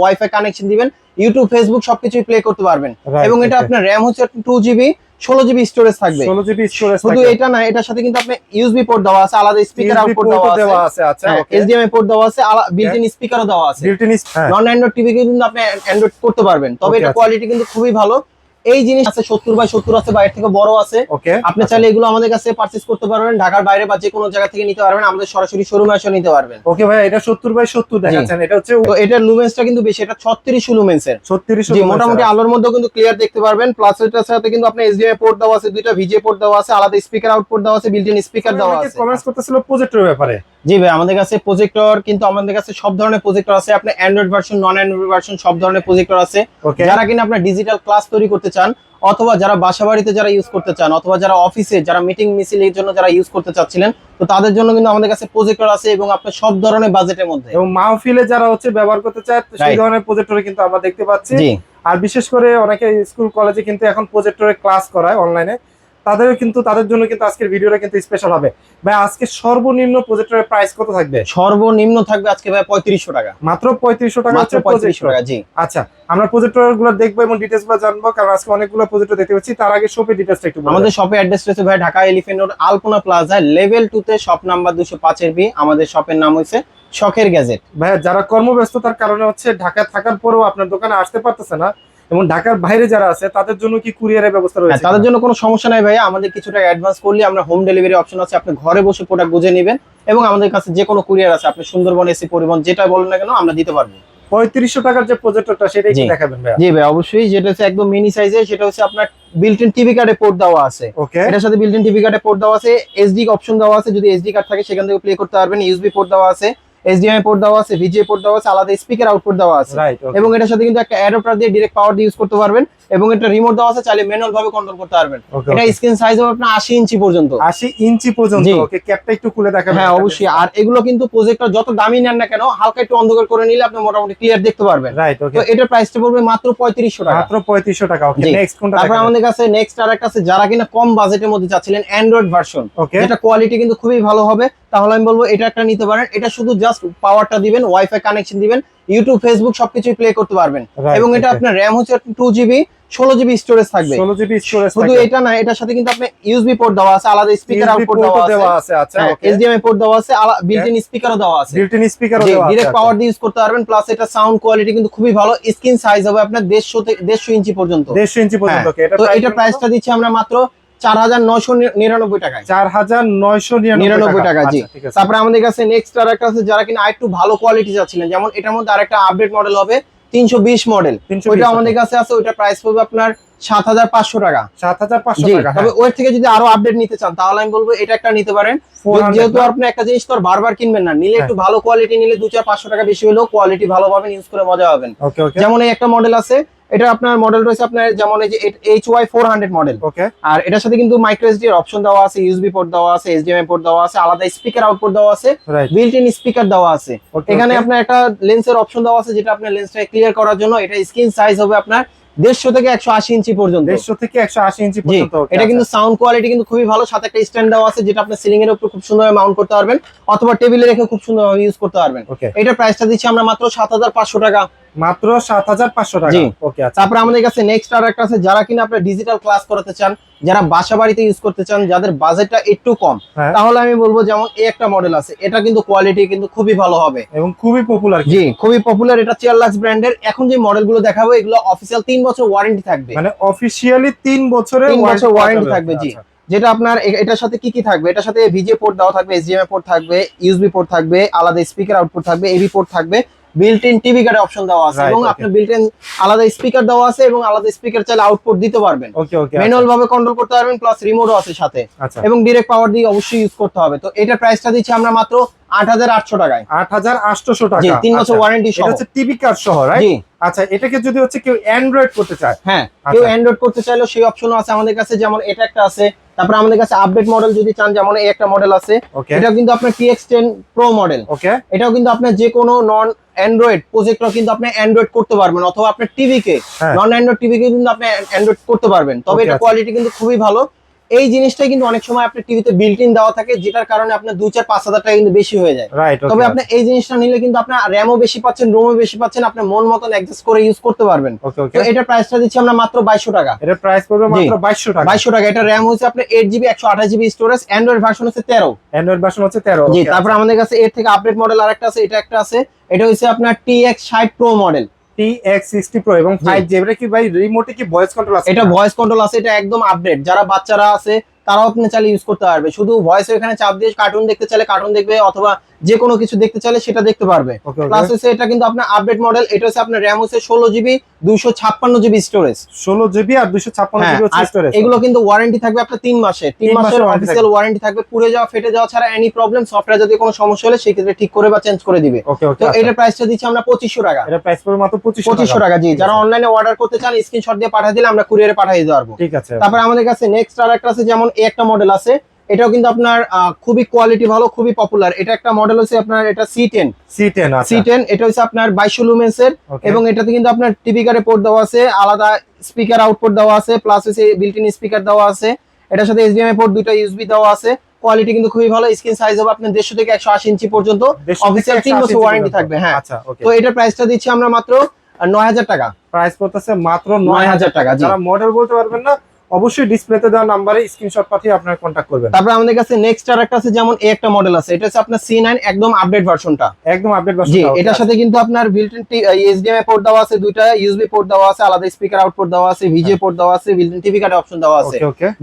Wifi connection দিবেন YouTube Facebook সবকিছুই play করতে পারবেন। এবং এটা আপনার র্যাম হচ্ছে টু জিবি ষোলো জিবি স্টোরেজ থাকবে। ষোলো জিবি স্টোরেজ শুধু এটা না এটার সাথে কিন্তু আপনি ইউএসবি পোর্ট দেওয়া আছে আলাদা স্পিকার আউটপুট দেওয়া আছে। আচ্ছা এইচডিএমআই পোর্ট দেওয়া আছে বিল্ট ইন স্পিকারও দেওয়া আছে। Built in non Android TV কিন্তু আপনি অ্যান্ড্রয়েড করতে পারবেন। তবে এটা আচ্ছা। কোয়ালিটি কিন্তু খুবই ভালো। এই জিনিস আছে সত্তর বাই সত্তর আছে বাইরে থেকে বড় আছে। আপনি চাইলে এগুলো আমাদের কাছে পারচেজ করতে পারবেন ঢাকার বাইরে বা যে কোনো জায়গা থেকে নিতে পারবেন আমাদের সরাসরি শোরুমে এসে নিতে পারবেন। ওকে ভাই এটা 70 বাই 70 দেখাচ্ছেন এটা হচ্ছে তো এটার লুমেন্সটা কিন্তু বেশি এটা ছত্রিশ লুমেন্সের 36 জি মোটামুটি আলোর মধ্যেও কিন্তু ক্লিয়ার দেখতে পারবেন প্লাস এটার সাথে কিন্তু আপনি এইচডিএমআই পোর্ট দেওয়া আছে দুইটা ভিজে পোর্ট দেওয়া আছে আলাদা স্পিকার আউটপুট দেওয়া আছে বিল্ট ইন স্পিকার দেওয়া আছে। কমেন্টস করতেছিল প্রজেক্টরের ব্যাপারে। জি ভাই আমাদের কাছে প্রজেক্টর কিন্তু আমাদের কাছে সব ধরনের প্রজেক্টর আছে। আপনি Android version non Android version সব ধরনের প্রজেক্টর আছে। যারা কিনা আপনার ডিজিটাল ক্লাস তৈরি করতে চান অথবা যারা বাসা বাড়িতে যারা ইউজ করতে চান অথবা যারা অফিসে যারা মিটিং মিছিলের জন্য যারা ইউজ করতে চাচ্ছিলেন তো তাদের জন্য কিন্তু আমাদের কাছে প্রজেক্টর আছে এবং আপনার সব ধরনের বাজেটের মধ্যে। এবং মাহফিলে যারা হচ্ছে ব্যবহার করতে চায় তো সেই ধরনের প্রজেক্টরে কিন্তু আমরা দেখতে পাচ্ছি। আর বিশেষ করে অনেকে স্কুল কলেজে কিন্তু এখন প্রজেক্টরে ক্লাস করায় অনলাইনে তাদেরও কিন্তু তাদের জন্য কিন্তু আজকের ভিডিওটা কিন্তু স্পেশাল হবে। ভাই আজকে সর্বনিম্ন প্রজেক্টরের প্রাইস কত থাকবে? সর্বনিম্ন থাকবে আজকে ভাই পঁয়ত্রিশশো টাকা। মাত্র পঁয়ত্রিশশো টাকা মাত্র পঁয়ত্রিশশো টাকা জি। আচ্ছা আমরা প্রজেক্টরগুলো দেখব এবং ডিটেলসগুলো জানব কারণ আজকে অনেকগুলো প্রজেক্টর দেখতে পাচ্ছি। তার আগে শপের ডিটেলসটা একটু। আমাদের শপে অ্যাড্রেস রয়েছে ভাই Dhaka Elephant Road Alpana Plaza level two তে শপ নাম্বার দুশো পাঁচের বি আমাদের শপের নাম হয়েছে শখের গ্যাজেট ভাই যারা কর্মব্যস্ততার কারণে হচ্ছে ঢাকায় থাকার পরেও আপনার দোকানে আসতে পারতেছে না এবং ঢাকার বাইরে যারা আছে তাদের জন্য কি কুরিয়ারের ব্যবস্থা হ্যাঁ, রয়েছে তাদের জন্য কোনো সমস্যা নাই ভাইয়া। আমাদের কিছুটা অ্যাডভান্স করলে আমরা হোম ডেলিভারি অপশন আছে। আপনি ঘরে বসে প্রোডাক্ট বুঝে নেবেন এবং আমাদের কাছে যে কোনো কুরিয়ার আছে আপনি সুন্দরবন এসি পরিবহন যেটা বলেন না কেন আমরা দিতে পারব। পঁয়ত্রিশশো টাকার যে প্রজেক্টরটা সেটাই দেখাবেন ভাইয়া? জি ভাই অবশ্যই। যেটা হচ্ছে একদম মিনি সাইজে সেটা হচ্ছে আপনার বিল্ট ইন টিভি কার্ডে পোর্ট দেওয়া আছে। ওকে এটার সাথে বিল্ট ইন টিভি কার্ডে পোর্ট দেওয়া আছে। এসডি অপশন দেওয়া আছে। যদি এসডি কার্ড থাকে সেখান থেকে প্লে করতে পারবেন। ইউএসবি পোর্ট দেওয়া আছে। এইচডিএমআই পোর্ট দেওয়া আছে ভিজিএ পোর্ট দেওয়া আছে আলাদা স্পিকার আউটপুট দেওয়া আছে। এবং এটার সাথে কিন্তু একটা অ্যাডাপ্টার দিয়ে ডিরেক্ট পাওয়ার দিয়ে ইউজ করতে পারবেন এবং এটা রিমোট দেওয়া আছে চাইলে ম্যানুয়াল ভাবে কন্ট্রোল করতে পারবেন। এটা স্ক্রিন সাইজ হবে আপনার আশি ইঞ্চি পর্যন্ত। আশি ইঞ্চি পর্যন্ত। ওকে ক্যাপটা একটু খুলে দেখাবেন। হ্যাঁ অবশ্যই। আর এগুলো কিন্তু প্রজেক্টর যত দামি নেন না কেন হালকা একটু অন্ধকার করে নিলে আপনি মোটামুটি ক্লিয়ার দেখতে পারবেন। রাইট ওকে তো এটার প্রাইসটা পড়বে মাত্র পঁয়ত্রিশশো টাকা। মাত্র পঁয়ত্রিশশো টাকা ওকে নেক্সট কোনটা তারপর আমাদের কাছে নেক্সট আর একটা আছে যারা কিনা কম বাজেটের মধ্যে চাচ্ছিলেন অ্যান্ড্রয়েড ভার্সন ওকে যেটা কোয়ালিটি কিন্তু খুবই ভালো হবে। তাহলে আমি বলব এটা একটা নিতে পারেন। এটা শুধু জাস্ট পাওয়ারটা দিবেন ওয়াইফাই কানেকশন দিবেন ইউটিউব ফেসবুক সবকিছুই প্লে করতে পারবেন। এবং এটা আপনার র্যাম হচ্ছে টু জিবি ষোলো জিবি স্টোরেজ থাকবে। ষোলো জিবি স্টোরেজ শুধু এটা না এটার সাথে কিন্তু আপনি ইউএসবি পোর্ট দেওয়া আছে আলাদা স্পিকার আউটপুট দেওয়া আছে। আচ্ছা এইচডিএমআই পোর্ট দেওয়া আছে বিল্ট ইন স্পিকারও দেওয়া আছে। বিল্ট ইন স্পিকারও দেওয়া আছে ডিরেক্ট আচ্ছা। পাওয়ার দিয়ে ইউজ করতে পারবেন প্লাস এটা সাউন্ড কোয়ালিটি কিন্তু খুবই ভালো। স্ক্রিন সাইজ হবে আপনার দেড়শো থেকে দেড়শো ইঞ্চি পর্যন্ত। দেড়শো ইঞ্চি পর্যন্ত হ্যাঁ, তো এটা প্রাইসটা দিচ্ছি আমরা মাত্র চার হাজার নয়শো নিরানব্বই টাকায়। চার হাজার নয়শো নিরানব্বই টাকা। জি। আচ্ছা, তারপরে আমাদের কাছে নেক্সট আর একটা আছে যারা কিনা আরেকটু ভালো কোয়ালিটি চাচ্ছিলেন। যেমন এটার মধ্যে আরেকটা আপডেট মডেল হবে তিনশো বিশ মডেল 320 ওইটা আমাদের কাছে আছে ওইটা প্রাইস পড়বে আপনার সাত হাজার পাঁচশো টাকা। সাত হাজার পাঁচশো টাকা তবে ওর থেকে যদি আরও আপডেট নিতে চান তাহলে আমি বলব এটা একটা নিতে পারেন। যেহেতু আপনি একটা জিনিস তো আর বারবার কিনবেন না নিলে একটু ভালো কোয়ালিটি নিলে দু চার পাঁচশো টাকা বেশি হলেও কোয়ালিটি ইউজ করে মজা পাবেন। যেমন এই একটা মডেল আছে এটা আপনার মডেল রয়েছে আপনার যেমন এই যে H Y four hundred model okay আর এটার সাথে কিন্তু মাইক্রো এসডি এর অপশন দেওয়া আছে ইউএসবি পোর্ট দেওয়া আছে এইচডিএমআই পোর্ট দেওয়া আছে আলাদা স্পিকার আউটপুট দেওয়া আছে বিল্ট ইন স্পিকার দেওয়া আছে। এখানে আপনার একটা লেন্সের অপশন দেওয়া আছে যেটা আপনার লেন্সটা ক্লিয়ার করার জন্য এটা স্ক্রিন সাইজ হবে আপনার দেড়শো থেকে একশো আশি ইঞ্চি পর্যন্ত। দেড়শো থেকে একশো আশি ইঞ্চি পর্যন্ত এটা কিন্তু আচ্ছা। সাউন্ড কোয়ালিটি কিন্তু খুবই ভালো সাথে একটা স্ট্যান্ড দেওয়া আছে যেটা আপনি সিলিং এর উপর খুব সুন্দরভাবে মাউন্ট করতে পারবেন অথবা টেবিলে রেখে খুব সুন্দরভাবে ইউজ করতে পারবেন। এটা প্রাইসটা দিচ্ছি আমরা মাত্র সাত হাজার পাঁচশো টাকা। মাত্র সাত হাজার পাঁচশো টাকা। ওকে আচ্ছা। তারপরে আমাদের কাছে নেক্সট আর একটা আছে যারা কিনা আপনার ডিজিটাল ক্লাস করাতে চান যারা বাসা বাড়িতে ইউজ করতে চান যাদের বাজেটটা একটু কম হ্যাঁ। তাহলে আমি বলব যেমন এই একটা মডেল আছে এটা কিন্তু কোয়ালিটি কিন্তু খুবই ভালো হবে। এবং খুবই পপুলার জি খুবই পপুলার এটা চেয়ারলাক্স ব্র্যান্ডের এখন যে মডেলগুলো দেখাবো এগুলো অফিসিয়াল তিন বছর ওয়ারেন্টি থাকবে। মানে অফিসিয়ালি তিন বছরের তিন বছর warranty warranty থাকবে, জি। আচ্ছা। যেটা আপনার এটার সাথে কি কি থাকবে? এটার সাথে ভিজে পোর্ট দেওয়া থাকবে এইচডিএমআই পোর্ট থাকবে ইউএসবি পোর্ট থাকবে আলাদা স্পিকার আউটপুট থাকবে এবি পোর্ট থাকবে। বিল্ট ইন টিভি কার্ডের অপশন দেওয়া আছে এবং. আপনার বিল্ট ইন আলাদা স্পিকার দেওয়া আছে এবং আলাদা স্পিকার চাইলে আউটপুট দিতে পারবেন। ওকে ওকে ম্যানুয়াল ভাবে কন্ট্রোল করতে পারবেন প্লাস রিমোটও আছে সাথে। আচ্ছা। এবং ডিরেক্ট পাওয়ার দিয়ে অবশ্যই ইউজ করতে হবে। তো এটার প্রাইসটা দিচ্ছি আমরা মাত্র আট হাজার আটশো টাকায়। আট হাজার আটশোশো টাকা। তিন বছর আচ্ছা। ওয়ারেন্টি এটা সহ। হচ্ছে টিভি কার্ড সহ রাইট আচ্ছা এটাকে যদি হচ্ছে কেউ অ্যান্ড্রয়েড করতে চায়। হ্যাঁ আচ্ছা। কেউ অ্যান্ড্রয়েড করতে চাইলেও সেই অপশনও আছে আমাদের কাছে। যেমন এটা একটা আছে তারপরে আমাদের কাছে আপডেট মডেল যদি চান যেমন এই একটা মডেল আছে। ওকে এটা কিন্তু আপনার TX ten pro model okay এটাও কিন্তু আপনার যে কোনো নন অ্যান্ড্রয়েড প্রজেক্টর কিন্তু আপনি অ্যান্ড্রয়েড করতে পারবেন অথবা আপনার টিভি কে। নন অ্যান্ড্রয়েড টিভি কে কিন্তু আপনি অ্যান্ড্রয়েড করতে পারবেন। তবে এটা আচ্ছা। কোয়ালিটি কিন্তু খুবই ভালো। এই জিনিসটাই কিন্তু অনেক সময় আপনার টিভিতে বিল্ট ইন দেওয়া থাকে যেটার কারণে আপনার দু চার পাঁচ হাজার টাকা কিন্তু বেশি হয়ে যায়। তবে আপনি এই জিনিসটা নিলে কিন্তু আপনার র্যামও বেশি পাচ্ছেন রোমও বেশি পাচ্ছেন আপনার মন মতন অ্যাডজাস্ট করে ইউজ করতে পারবেন। তো এটার প্রাইসটা দিচ্ছি আমরা মাত্র বাইশশো টাকা। এটার প্রাইস পড়বে মাত্র 2200 টাকা। বাইশশো টাকা। এটা র্যাম হচ্ছে আপনার এইট জিবি একশো আঠাশ জিবি স্টোরেজ অ্যান্ড্রয়েড ভার্সন হচ্ছে তেরো। অ্যান্ড্রয়েড ভার্সন হচ্ছে 13 জি তারপর আমাদের কাছে এর থেকে আপডেট মডেল আরেকটা আছে এটা একটা আছে। এটা হচ্ছে আপনার টি এক্স ষাট প্রো মডেল TX60 Pro এবং 5G এটা কি ভাই রিমোটে কি ভয়েস কন্ট্রোল আছে এটা ভয়েস কন্ট্রোল আছে এটা একদম আপডেট যারা বাচ্চারা আছে তারাও আপনি চাইলে ইউজ করতে পারবে। শুধু ভয়েস এখানে চাপ দিয়ে কার্টুন দেখতে চাইলে কার্টুন দেখবে অথবা যে কোনো কিছু দেখতে চাইলে সেটা দেখতে পারবে। প্লাস হচ্ছে এটা কিন্তু আপনার আপডেট মডেল এটা হচ্ছে আপনার র্যাম হচ্ছে ষোলো জিবি দুইশো ছাপ্পান্ন জিবি স্টোরেজ 16 জিবি আর 256 হ্যাঁ, জিবি হচ্ছে আর স্টোরেজ এগুলো কিন্তু ওয়ারেন্টি থাকবে আপনার তিন মাসের। তিন মাসের অফিসিয়াল ওয়ারেন্টি থাকবে। পুড়ে যাওয়া ফেটে যাওয়া ছাড়া এনি প্রবলেম সফটওয়্যার যদি কোনো সমস্যা হলে সেক্ষেত্রে ঠিক করে বা চেঞ্জ করে দিবে। তো এটার প্রাইসটা দিচ্ছি আমরা পঁচিশশো টাকা। এটা প্রাইস পড়বে মাত্র 2500 পঁচিশশো টাকা জি। যারা অনলাইনে অর্ডার করতে চান স্ক্রিনশট দিয়ে পাঠিয়ে দিলে আমরা কুরিয়ারে পাঠিয়ে দিতে পারব। ঠিক আছে তারপর আমাদের কাছে নেক্সট আর একটা আছে যেমন এই একটা মডেল আছে। এটাও কিন্তু আপনার খুবই কোয়ালিটি ভালো খুবই পপুলার এটা একটা মডেল হচ্ছে আপনার এটা সি টেন C10 আছে সি টেন এটা হচ্ছে আপনার বাইশো লুমেন্স এর. এবং এটাতে কিন্তু আপনার টিভি কার্ডে পোর্ট দেওয়া আছে আলাদা স্পিকার আউটপুট দেওয়া আছে প্লাস হচ্ছে বিল্ট ইন স্পিকার দেওয়া আছে। এটার সাথে এইচডিএমআই পোর্ট দুটো ইউএসবি দেওয়া আছে। কোয়ালিটি কিন্তু খুবই ভালো স্ক্রিন সাইজ হবে আপনার দেড়শো থেকে একশো আশি ইঞ্চি পর্যন্ত। অফিসিয়াল তিন বছর ওয়ারেন্টি থাকবে হ্যাঁ। আচ্ছা তো এটার প্রাইসটা দিচ্ছি আমরা মাত্র নয় হাজার টাকা। প্রাইস পড়তেছে মাত্র নয় হাজার টাকা যারা মডেল বলতে পারবেন না অবশ্যই ডিসপ্লেতে দেওয়া নাম্বারে স্ক্রিনশট পাঠিয়ে আপনারা কন্টাক্ট করবেন। তারপরে আমাদের কাছে নেক্সট আর একটা আছে যেমন এই একটা মডেল আছে। এটা হচ্ছে আপনার সি নাইন একদম আপডেট ভার্সনটা একদম আপডেট জি ভার্সন এটার সাথে কিন্তু আপনার বিল্ট ইন এইচডিএমআই পোর্ট দেওয়া আছে দুইটা ইউএসবি পোর্ট দেওয়া আছে আলাদা স্পিকার আউটপুট দেওয়া আছে ভিজিএ পোর্ট দেওয়া আছে বিল্ট ইন টিভি কার্ডে অপশন দেওয়া আছে।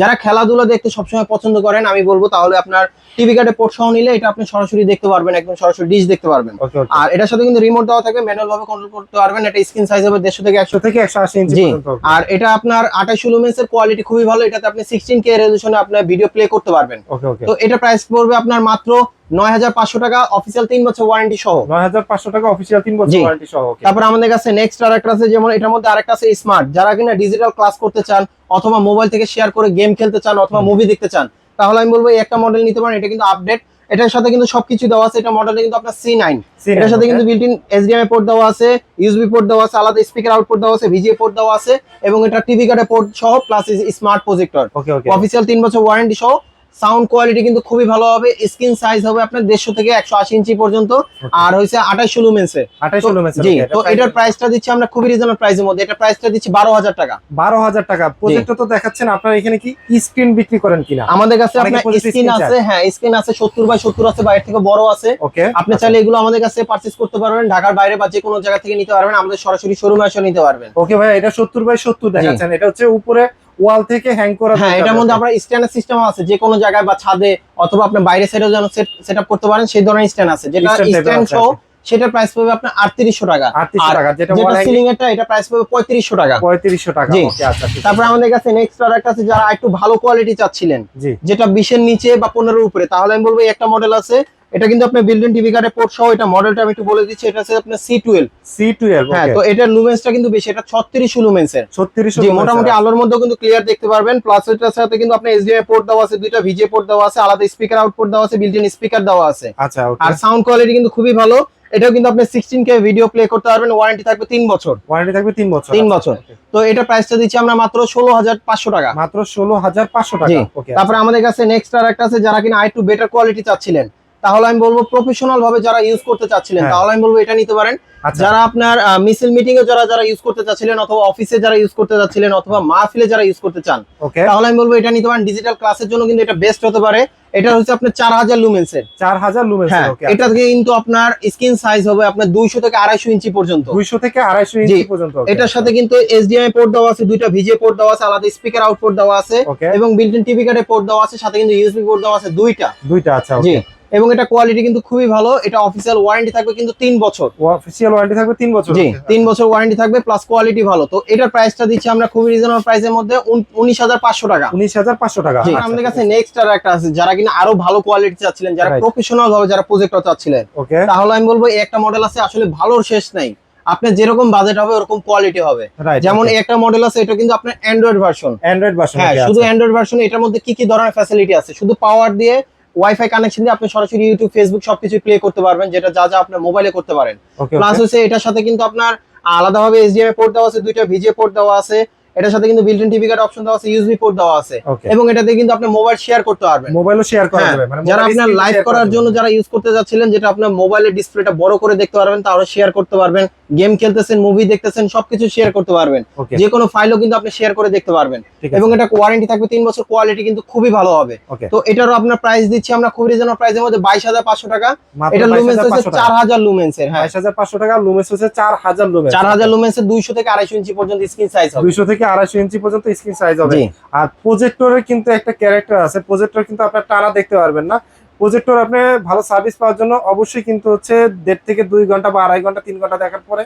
যারা খেলাধুলা দেখতে সবসময় পছন্দ করেন আমি বলব তাহলে আপনার টিভি কার্ডে পোর্ট সহ নিলে এটা আপনি সরাসরি দেখতে পারবেন একদম সরাসরি ডিশ দেখতে পারবেন। আর এটার সাথে কিন্তু রিমোট দেওয়া থাকে ম্যানুয়াল ভাবে কন্ট্রোল করতে পারবেন এটা স্ক্রিন সাইজ হবে দেড়শো থেকে একশো 100 থেকে 180 ইঞ্চি জি। আর এটা আপনার আঠাশ লুমেন্স এর কোয়ালিটি খুবই ভালো এটাতে আপনি সিক্সটিন কে রেজলিউশনে আপনার ভিডিও প্লে করতে পারবেন। ওকে ওকে তো এটা প্রাইস পড়বে আপনার মাত্র নয় হাজার পাঁচশো টাকা অফিসিয়াল তিন বছর ওয়ারেন্টি সহ। 9500 টাকা অফিশিয়াল 3 বছর ওয়ারেন্টি সহ ওকে তারপর আমাদের কাছে নেক্সট আরেকটা আছে যেমন এটার মধ্যে আরেকটা আছে স্মার্ট যারা কিনা ডিজিটাল ক্লাস করতে চান অথবা মোবাইল থেকে শেয়ার করে গেম খেলতে চান অথবা মুভি দেখতে চান তাহলে আমি বলব এই একটা মডেল নিতে পারেন এটা কিন্তু আপডেট এটার সাথে কিন্তু সবকিছু দেওয়া আছে এটা মডেলটা কিন্তু আপনার সি নাইন C9, এটার সাথে? কিন্তু বিল্ট ইন পোর্ট দেওয়া আছে ইউএসবি পোর্ট দেওয়া আছে আলাদা স্পিকার আউটপুট দেওয়া আছে ভিজিএ পোর্ট দেওয়া আছে এবং এটা টিভি কার্ডে পোর্ট সহ প্লাস স্মার্ট প্রজেক্টর অফিসিয়াল তিন বছর ওয়ারেন্টি সহ সাউন্ড কোয়ালিটি কিন্তু খুবই ভালো হবে স্ক্রিন সাইজ হবে আপনার দেড়শো থেকে একশো আশি ইঞ্চি পর্যন্ত আর হচ্ছে আঠাশ লুমেন্সের 28 লুমেন্স জি তো এটার প্রাইসটা দিচ্ছি আমরা খুবই রিজনেবল প্রাইসের মধ্যে। এটা প্রাইসটা দিচ্ছি বারো হাজার টাকা। 12000 টাকা। প্রজেক্টর তো দেখাচ্ছেন আপনারা এখানে কি স্ক্রিন বিক্রি করেন কিনা? আমাদের কাছে আপনার স্ক্রিন আছে হ্যাঁ স্ক্রিন আছে সত্তর বাই সত্তর আছে বাইরে থেকে বড় আছে। ওকে আপনি চাইলে এগুলো আমাদের কাছে পারচেস করতে পারবেন ঢাকার বাইরে বা যে কোনো জায়গা থেকে নিতে পারবেন আমাদের সরাসরি শোরুমে এসে নিতে পারবেন। ওকে ভাই এটা 70 বাই 70 দেখাচ্ছেন। এটা হচ্ছে উপরে ওয়াল থেকে হ্যাং করা হ্যাঁ এটার মধ্যে আপনার স্ট্যান্ডার্ড সিস্টেম আছে যে কোনো জায়গায় বা ছাদে অথবা আপনার বাইরে সাইডেও যেন সেট আপ করতে পারেন সেই ধরনের স্ট্যান্ড আছে। যেটা স্ট্যান্ড সহ সেটার প্রাইস পড়বে আপনার আটত্রিশশো টাকা। 3800 টাকা যেটা সিলিং এরটা এটা প্রাইস পড়বে পঁয়ত্রিশশো টাকা। 3500 টাকা আচ্ছা তারপর আমাদের কাছে নেক্সট আর একটা আছে যারা একটু ভালো কোয়ালিটি চাচ্ছিলেন। যেটা বিশের নিচে বা পনেরোর উপরে তাহলে আমি বলব এই একটা মডেল আছে এটা কিন্তু আপনার বিল্ডিং টিভি কার্ডে পোর্ট সহ এটা মডেলটা আমি একটু বলে দিচ্ছি এটা হচ্ছে আপনার সি টুয়েলভ C12 হ্যাঁ ওকে তো এটার লুমেন্সটা কিন্তু বেশি এটা ছত্রিশ লুমেন্স এর 3600 জি মোটামুটি আলোর মধ্যে কিন্তু ক্লিয়ার দেখতে পারবেন প্লাস এটার সাথে কিন্তু আপনার এইচডিএমআই পোর্ট দেওয়া আছে দুইটা ভিজিএ পোর্ট দেওয়া আছে আলাদা স্পিকার আউটপুট দেওয়া আছে বিল্ট ইন স্পিকার দেওয়া আছে। আচ্ছা ওকে আর সাউন্ড কোয়ালিটি কিন্তু খুবই ভালো এটাও কিন্তু আপনি সিক্সটিন কে ভিডিও প্লে করতে পারবেন ওয়ারেন্টি থাকবে তিন বছর। ওয়ারেন্টি থাকবে 3 বছর তিন আচ্ছা, বছর। তো এটা প্রাইসটা দিচ্ছি আমরা মাত্র ষোলো হাজার পাঁচশো টাকা। মাত্র 16500 জি টাকা ওকে তারপরে আমাদের কাছে নেক্সট আর একটা আছে যারা কিনা আরেকটু বেটার কোয়ালিটি চাচ্ছিলেন। তাহলে আমি বলব প্রফেশনাল ভাবে যারা ইউজ করতে চাচ্ছিলেন হ্যাঁ। তাহলে আমি বলব এটা নিতে পারেন। আচ্ছা। যারা আপনার মিছিল মিটিং এ যারা যারা ইউজ করতে চাচ্ছিলেন অথবা অফিসে যারা ইউজ করতে চাচ্ছিলেন অথবা মাহফিলে যারা ইউজ করতে চান তাহলে আমি বলব এটা নিতে পারেন। ডিজিটাল ক্লাসের জন্য কিন্তু এটা বেস্ট হতে পারে। এটা হচ্ছে আপনার চার হাজার লুমেন্স এর। 4000 লুমেন্স হ্যাঁ এটা থেকে কিন্তু আপনার স্ক্রিন সাইজ হবে আপনার দুইশো থেকে আড়াইশো ইঞ্চি পর্যন্ত। 200 থেকে 250 ইঞ্চি পর্যন্ত এটার সাথে আচ্ছা। কিন্তু এইচডিএমআই পোর্ট দেওয়া আছে দুইটা ভিজে পোর্ট দেওয়া আছে আলাদা স্পিকার আউটপুট দেওয়া আছে এবং বিল্ট ইন টিভি কার্ডে পোর্ট দেওয়া আছে সাথে কিন্তু ইউএসবি পোর্ট দেওয়া আছে দুইটা। দুইটা আচ্ছা জি। ওকে এবং এটা কোয়ালিটি কিন্তু খুবই ভালো। এটা অফিসিয়াল ওয়ারেন্টি থাকবে কিন্তু তিন বছর। অফিসিয়াল ওয়ারেন্টি থাকবে 3 বছর? জি তিন বছর ওয়ারেন্টি থাকবে প্লাস কোয়ালিটি ভালো। তো এটার প্রাইসটা দিচ্ছি আমরা খুবই রিজনেবল প্রাইসের মধ্যে উনিশ হাজার পাঁচশো টাকা। 19500 টাকা। জি, আচ্ছা, আমাদের কাছে নেক্সট আর একটা আছে যারা কিনা আরও ভালো কোয়ালিটি চাচ্ছিলেন যারা প্রফেশনাল ভাবে যারা প্রজেক্টর চাচ্ছিলেন ওকে তাহলে আমি বলব এই একটা মডেল আছে আসলে ভালোর শেষ নাই। আপনার যেরকম বাজেট হবে ওরকম কোয়ালিটি হবে। যেমন একটা মডেল আছে এটা কিন্তু আপনার অ্যান্ড্রয়েড ভার্সন অ্যান্ড্রয়েড ভার্সন হ্যাঁ শুধু অ্যান্ড্রয়েড ভার্সন এটার মধ্যে কি কি ধরনের ফ্যাসিলিটি আছে? শুধু পাওয়ার দিয়ে ওয়াইফাই কানেকশন দিয়ে আপনি সরাসরি ইউটিউব ফেসবুক সবকিছু প্লে করতে পারবেন যেটা যা যা আপনার মোবাইলে করতে পারেন। প্লাস হচ্ছে এটার সাথে কিন্তু আপনার আলাদাভাবে এইচডিএমআই পোর্ট দেওয়া আছে দুইটা ভিজিএ পোর্ট দেওয়া আছে এটার সাথে কিন্তু built in TV card option দেওয়া আছে ইউএসবি পোর্ট দেওয়া আছে। এবং এটাতে কিন্তু আপনি মোবাইল শেয়ার করতে পারবেন। মোবাইলও শেয়ার করা হ্যাঁ, যাবে মানে যারা আপনার লাইভ করার জন্য। যারা ইউজ করতে যাচ্ছিলেন যেটা আপনার মোবাইলের ডিসপ্লেটা বড় করে দেখতে পারবেন তাহলে শেয়ার করতে পারবেন। গেম খেলতেছেন মুভি দেখতেছেন সবকিছু শেয়ার করতে পারবেন। যে কোনো ফাইলও কিন্তু আপনি শেয়ার করে দেখতে পারবেন। এবং এটা ওয়ারেন্টি থাকবে তিন বছর কোয়ালিটি কিন্তু খুবই ভালো হবে। তো এটারও আপনার প্রাইস দিচ্ছি আমরা খুবই রিজনেবল প্রাইসের মধ্যে বাইশ হাজার পাঁচশো টাকা। এটা লুমেন্স হচ্ছে। চার হাজার লুমেন্স এর হ্যাঁ। বাইশ হাজার পাঁচশো টাকা লুমেন্স হচ্ছে চার হাজার লুমেন্স চার হাজার লুমেন্স এর দুইশো থেকে আড়াইশো ইঞ্চি পর্যন্ত স্ক্রিন সাইজ হবে। দুইশো থেকে আড়াইশো ইঞ্চি পর্যন্ত স্ক্রিন সাইজ হবে। আর প্রজেক্টরের কিন্তু একটা ক্যারেক্টার আছে। প্রজেক্টর কিন্তু আপনার টানা দেখতে পারবেন না। প্রজেক্টর আপনি ভালো সার্ভিস পাওয়ার জন্য অবশ্যই কিন্তু হচ্ছে দেড় থেকে দুই ঘণ্টা বা আড়াই ঘণ্টা তিন ঘণ্টা দেখার পরে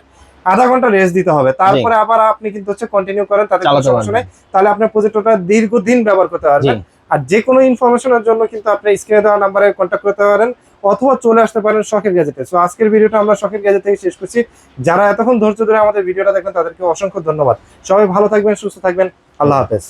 আধা ঘণ্টা রেস্ট দিতে হবে। তারপরে আবার আপনি কিন্তু হচ্ছে কন্টিনিউ করেন তাদের কোনো সমস্যা নেই। তাহলে আপনার প্রজেক্টরটা দীর্ঘদিন ব্যবহার করতে পারবেন। আর যে কোনো ইনফরমেশনের জন্য কিন্তু আপনি স্ক্রিনে দেওয়া নাম্বারে কন্ট্যাক্ট করতে পারেন। অথবা চলে আসতে পারেন শখের গ্যাজেটে। সো আজকের ভিডিওটা আমরা শখের গ্যাজেট থেকে শেষ করছি। যারা এতক্ষণ ধৈর্য ধরে আমাদের ভিডিওটা দেখবেন তাদেরকে অসংখ্য ধন্যবাদ। সবাই ভালো থাকবেন, সুস্থ থাকবেন। আল্লাহ হাফেজ।